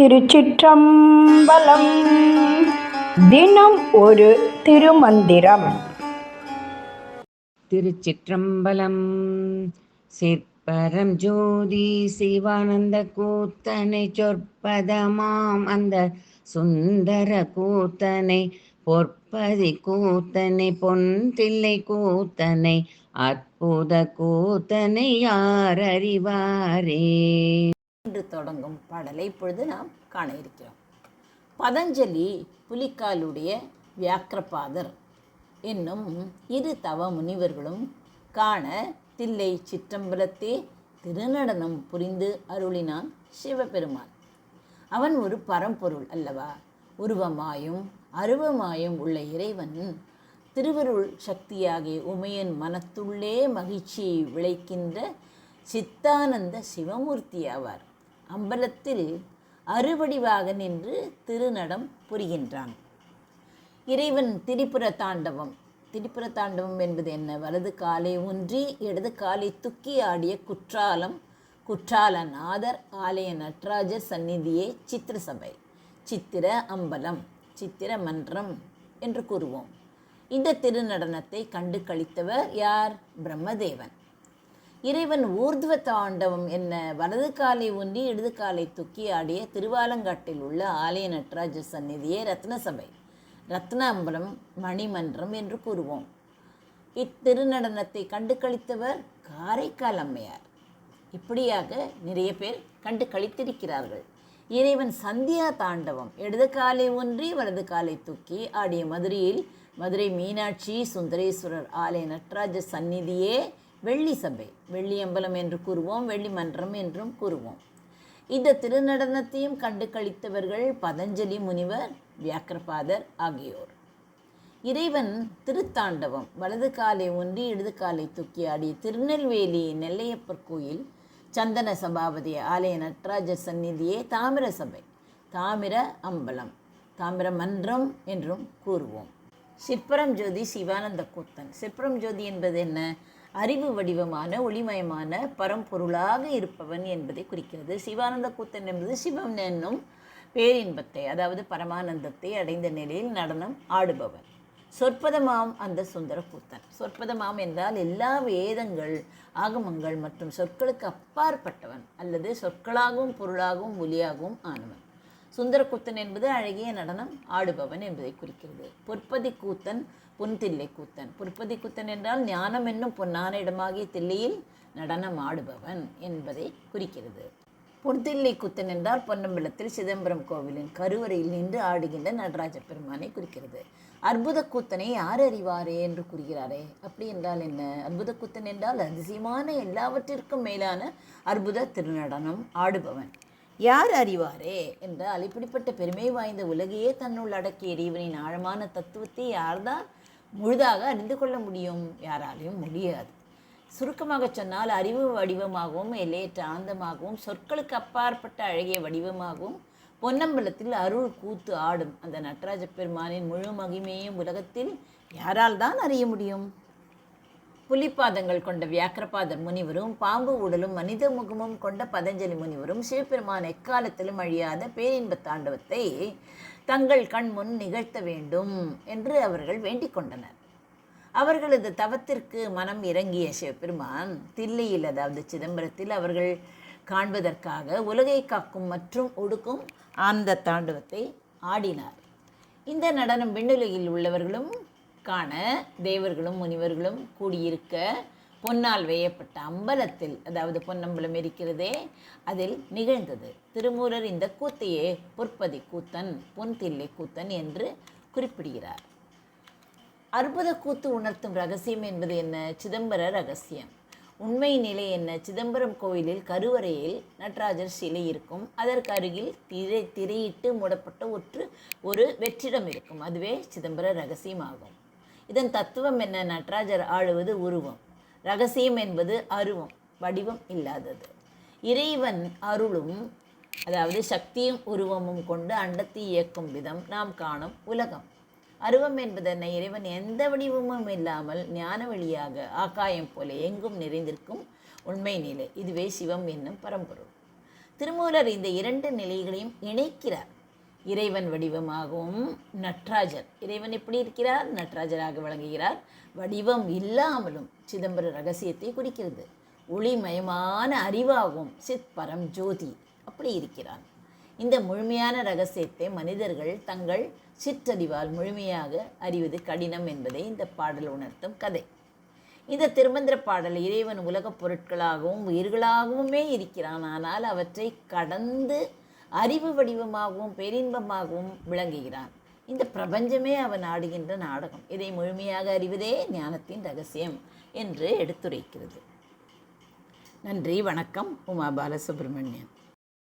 திருச்சிற்றம்பலம். தினம் ஒரு திருமந்திரம். திருச்சிற்றம்பலம். சிற்பரம் ஜோதி சிவானந்த கூத்தனை சொற்பதமாம். அந்த சுந்தர கூத்தனை பொற்பதி கூத்தனை பொன்தில்லை கூத்தனை அற்புத கூத்தனை யார் அறிவாரே? என்று தொடங்கும் பாடலை இப்பொழுது நாம் காண இருக்கிறோம். பதஞ்சலி புலிக்காலுடைய வியாக்கிரபாதர் என்னும் இரு தவ முனிவர்களும் காண தில்லை சிற்றம்பலத்தே திருநடனம் புரிந்து அருளினான் சிவபெருமான். அவன் ஒரு பரம்பொருள் அல்லவா? உருவமாயும் அருவமாயும் உள்ள இறைவன் திருவருள் சக்தியாகிய உமையன் மனத்துள்ளே மகிழ்ச்சியை விளைக்கின்ற சித்தானந்த சிவமூர்த்தி ஆவார். அம்பலத்தில் அறுவடிவாக நின்று திருநடம் புரிகின்றான். இறைவன் திரிபுர தாண்டவம். திரிபுர தாண்டவம் என்பது என்ன? வலது காலை ஊன்றி இடது காலை துக்கி ஆடிய குற்றாலம் குற்றாலநாதர் ஆலய நடராஜர் சந்நிதியே சித்திரசபை சித்திர அம்பலம் சித்திர மன்றம் என்று கூறுவோம். இந்த திருநடனத்தை கண்டு கழித்தவர் யார்? பிரம்மதேவன். இறைவன் ஊர்துவ தாண்டவம் என்ன? வலது காலை ஊன்றி இடது காலை தூக்கி ஆடிய திருவாலங்காட்டில் உள்ள ஆலய நட்ராஜ சந்நிதியே ரத்னசபை. ரத்ன அம்பலம் மணிமன்றம் என்று கூறுவோம். இத்திருநடனத்தை கண்டு கழித்தவர் காரைக்கால் அம்மையார். இப்படியாக நிறைய பேர் கண்டு கழித்திருக்கிறார்கள் இறைவன் சந்தியா தாண்டவம் இடது காலை ஒன்றி வலது காலை தூக்கி ஆடிய மதுரையில் மதுரை மீனாட்சி சுந்தரேஸ்வரர் ஆலய நட்ராஜ சந்நிதியே வெள்ளி சபை. வெள்ளி அம்பலம் என்று கூறுவோம் வெள்ளி மன்றம் என்றும் கூறுவோம். இந்த திருநடனத்தையும் கண்டு கழித்தவர்கள் பதஞ்சலி முனிவர் வியாக்கிரபாதர் ஆகியோர். இறைவன் திருத்தாண்டவம். வலது காலை ஒன்றி இடது காலை தூக்கி ஆடிய திருநெல்வேலி நெல்லையப்பர் கோயில் சந்தன சபாபதி ஆலய நடராஜர் சந்நிதியே தாமிர சபை தாமிர அம்பலம் தாமிர மன்றம் என்றும் கூறுவோம். சிற்பரம் ஜோதி சிவானந்த கூத்தன். சிற்பரம் ஜோதி என்பது என்ன? அறிவு வடிவமான ஒளிமயமான பரம்பொருளாக இருப்பவன் என்பதை குறிக்கிறது. சிவானந்த கூத்தன் என்பது சிவம் என்னும் பேரின்பத்தை அதாவது பரமானந்தத்தை அடைந்த நிலையில் நடனம் ஆடுபவன். சொற்பதமாம் அந்த சுந்தர கூத்தன். சொற்பதமாம் என்றால் எல்லா வேதங்கள் ஆகமங்கள் மற்றும் சொற்களுக்கு அப்பாற்பட்டவன் அல்லது சொற்களாகவும் பொருளாகவும் ஒலியாகவும் ஆனவன். சுந்தர கூத்தன் என்பது அழகிய நடனம் ஆடுபவன் என்பதை குறிக்கிறது. பொற்பதி கூத்தன் பொன்தில்லை கூத்தன். பொற்பதி கூத்தன் என்றால் ஞானம் என்னும் பொன்னான இடமாகிய தில்லையில் நடனம் ஆடுபவன் என்பதை குறிக்கிறது. பொன்தில்லை கூத்தன் என்றால் பொன்னம்பலத்தில் சிதம்பரம் கோவிலின் கருவறையில் நின்று ஆடுகின்ற நடராஜ பெருமானை குறிக்கிறது. அற்புத கூத்தனை யார் அறிவாரே என்று கூறுகிறாரே? அப்படி என்றால் என்ன? அற்புத கூத்தன் என்றால் அதிசயமான எல்லாவற்றிற்கும் மேலான அற்புத திருநடனம் ஆடுபவன். யார் அறிவாரே? என்றால் இப்படிப்பட்ட பெருமை வாய்ந்த உலகையே தன்னுள் அடக்கிய இறைவனின் ஆழமான தத்துவத்தை யார்தான் முழுதாக அறிந்து கொள்ள முடியும்? யாராலையும் முடியாது. சுருக்கமாக சொன்னால் அறிவு வடிவமாகவும் எல்லையற்ற ஆனந்தமாகவும் சொற்களுக்கு அப்பாற்பட்ட அழகிய வடிவமாகவும் பொன்னம்பலத்தில் அருள் கூத்து ஆடும் அந்த நடராஜ பெருமானின் முழு மகிமையும் உலகத்தில் யாரால் தான் அறிய முடியும்? புலிப்பாதங்கள் கொண்ட வியாக்கிரபாதர் முனிவரும் பாம்பு உடலும் மனித முகமும் கொண்ட பதஞ்சலி முனிவரும் சிவபெருமான் எக்காலத்திலும் அழியாத பேரின்ப தாண்டவத்தை தங்கள் கண் முன் நிகழ்த்த வேண்டும் என்று அவர்கள் வேண்டிக் கொண்டனர். அவர்களது தவத்திற்கு மனம் இறங்கிய சிவபெருமான் தில்லையில் அதாவது சிதம்பரத்தில் அவர்கள் காண்பதற்காக உலகை காக்கும் மற்றும் ஒடுக்கும் அந்த தாண்டவத்தை ஆடினார். இந்த நடனம் விண்ணுலகில் உள்ளவர்களும் காண தேவர்களும் முனிவர்களும் கூடியிருக்க பொன்னால் வேயப்பட்ட அம்பலத்தில் அதாவது பொன்னம்பலம் இருக்கிறதே அதில் நிகழ்ந்தது. திருமூலர் இந்த கூத்தையே பொற்பதி கூத்தன் பொன்தில்லை கூத்தன் என்று குறிப்பிடுகிறார். அற்புத கூத்து உணர்த்தும் ரகசியம் என்பது என்ன? சிதம்பர ரகசியம். உண்மை நிலை என்ன? சிதம்பரம் கோயிலில் கருவறையில் நடராஜர் சிலை இருக்கும். அதற்கு அருகில் திரை திரையிட்டு மூடப்பட்ட ஒற்று ஒரு வெற்றிடம் இருக்கும். அதுவே சிதம்பர ரகசியமாகும். இதன் தத்துவம் என்ன? நடராஜர் ஆளுவது உருவம். ரகசியம் என்பது அருவம் வடிவம் இல்லாதது. இறைவன் அருளும் அதாவது சக்தியும் உருவமும் கொண்டு அண்டத்தை இயக்கும் விதம் நாம் காணும் உலகம். அருவம் என்பதனை இறைவன் எந்த வடிவமும் இல்லாமல் ஞான வழியாக ஆகாயம் போல எங்கும் நிறைந்திருக்கும் உண்மை நிலை. இதுவே சிவம் என்னும் பரம்பொருள். திருமூலர் இந்த இரண்டு நிலைகளையும் இணைக்கிறார். இறைவன் வடிவமாகவும் நட்ராஜர். இறைவன் எப்படி இருக்கிறார்? நட்ராஜராக விளங்குகிறார். வடிவம் இல்லாமலும் சிதம்பர ரகசியத்தை குறிக்கிறது. ஒளிமயமான அறிவாகவும் சித் பரம் ஜோதி அப்படி இருக்கிறான். இந்த முழுமையான ரகசியத்தை மனிதர்கள் தங்கள் சிற்றறிவால் முழுமையாக அறிவது கடினம் என்பதை இந்த பாடல் உணர்த்தும் கதை. இந்த திருமந்திர பாடல் இறைவன் உலகப் பொருட்களாகவும் உயிர்களாகவுமே இருக்கிறான். ஆனால் அவற்றை கடந்து அறிவு வடிவமாகவும் பேரின்பமாகவும் விளங்குகிறான். இந்த பிரபஞ்சமே அவன் ஆடுகின்ற நாடகம். இதை முழுமையாக அறிவதே ஞானத்தின் ரகசியம் என்று எடுத்துரைக்கிறது. நன்றி வணக்கம். உமா பாலசுப்ரமணியன்.